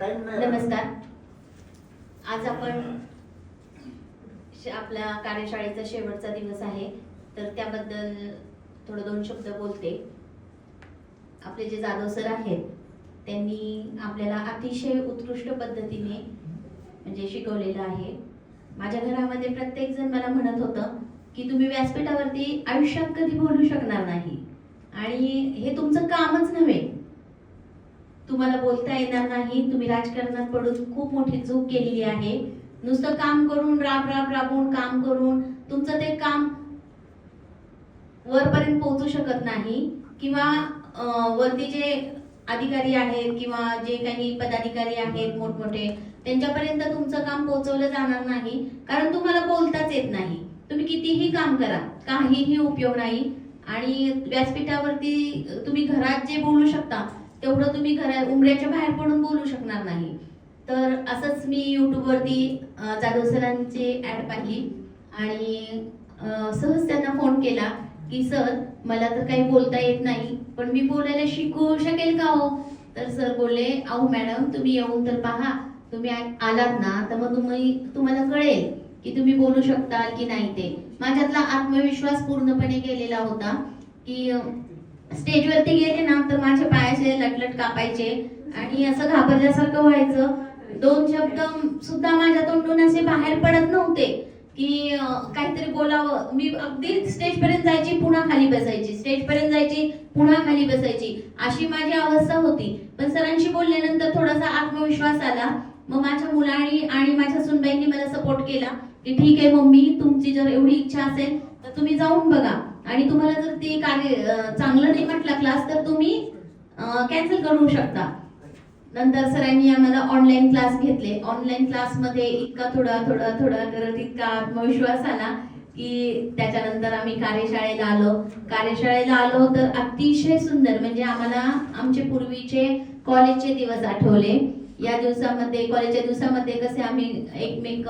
नमस्कार. आज आपण आपल्या कार्यशाळेचा शेवटचा दिवस आहे. तर त्याबद्दल थोडं दोन शब्द बोलते. आपले जे जाधव सर आहेत त्यांनी आपल्याला अतिशय उत्कृष्ट पद्धतीने म्हणजे शिकवलेलं आहे. माझ्या घरामध्ये प्रत्येक जण मला म्हणत होतं की तुम्ही व्यासपीठावरती आयुष्यात कधी बोलू शकणार नाही. आणि हे तुमचं कामच नव्हे. तुम्हाला बोलता येणार नाही. तुम्ही राजकारणात पडून खूप मोठी चूक केलेली आहे. नुसतं काम करून राब राब राबून काम करून तुमचं ते काम वरपर्यंत पोहोचू शकत नाही. किंवा वरती जे अधिकारी आहेत किंवा जे काही पदाधिकारी आहेत मोठमोठे त्यांच्यापर्यंत तुमचं काम पोहोचवलं जाणार नाही. कारण तुम्हाला बोलताच येत नाही. तुम्ही कितीही काम करा काहीही उपयोग नाही. आणि व्यासपीठावरती तुम्ही घरात जे बोलू शकता तेवढं तुम्ही घरा उमऱ्याच्या बाहेर पडून बोलू शकणार नाही. तर असंच मी यूट्यूबवरती जाधव सरांची ऍड पाहिली. आणि सहज त्यांना फोन केला की सर मला तर काही बोलता येत नाही पण मी बोलायला शिकू शकेल का हो? तर सर बोलले अहो मॅडम तुम्ही येऊन तर पहा. तुम्ही आलात ना तर मग तुम्ही तुम्हाला कळेल की तुम्ही बोलू शकता की नाही ते. माझ्यातला आत्मविश्वास पूर्णपणे गेलेला होता की स्टेजवरती गेले ना तर माझ्या पायाचे लटलट कापायचे आणि असं घाबरल्यासारखं व्हायचं. दोन शब्द सुद्धा माझ्या तोंडून असे बाहेर पडत नव्हते की काहीतरी बोलावं. मी अगदी स्टेज पर्यंत जायची पुन्हा खाली बसायची. स्टेज पर्यंत जायची पुन्हा खाली बसायची. अशी माझी अवस्था होती. पण सरांशी बोलल्यानंतर थोडासा आत्मविश्वास आला. मग माझ्या मुलांनी आणि माझ्या सुनबाईंनी मला सपोर्ट केला की ठीक आहे मम्मी तुमची जर एवढी इच्छा असेल तर तुम्ही जाऊन बघा. आणि तुम्हाला जर ते कार्य चांगलं नाही वाटला क्लास तर तुम्ही कॅन्सल करू शकता. नंतर सरांनी आम्हाला ऑनलाईन क्लास घेतले. ऑनलाईन क्लासमध्ये इतका थोडा थोडा थोडा करत इतका आत्मविश्वास आला की त्याच्यानंतर आम्ही कार्यशाळेला आलो. कार्यशाळेला आलो तर अतिशय सुंदर म्हणजे आम्हाला आमचे पूर्वीचे कॉलेजचे दिवस आठवले. या दिवसामध्ये कॉलेजच्या दिवसामध्ये कसे आम्ही एकमेक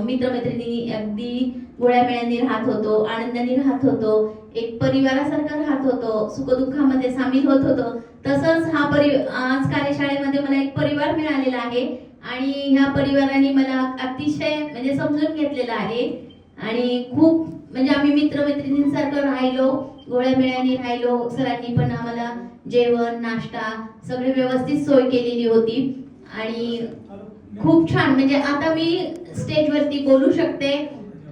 मित्रमैत्रिणी अगदी गोळ्या गोळ्यामेळ्यांनी राहत होतो आनंदाने राहत होतो एक परिवारासारखं राहत होतो सुखदुःखामध्ये सामील होत होतो. तसंच हा परि आज कार्यशाळेमध्ये मला एक परिवार मिळालेला आहे आणि ह्या परिवाराने मला अतिशय म्हणजे समजून घेतलेलं आहे. आणि खूप म्हणजे आम्ही मित्रमैत्रिणींसारखं राहिलो गोळ्या गोळ्यामेळ्याने राहिलो सरांनी पण आम्हाला जेवण नाश्ता सगळी व्यवस्थित सोय केलेली होती. आणि खूप छान म्हणजे आता मी स्टेजवरती बोलू शकते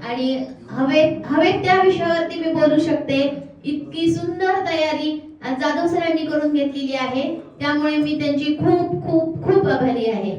आणि हवे हवे त्या विषयावरती मी बोलू शकते. इतकी सुंदर तयारी जाधव सरांनी करून घेतलेली आहे. त्यामुळे मी त्यांची खूप खूप खूप आभारी आहे.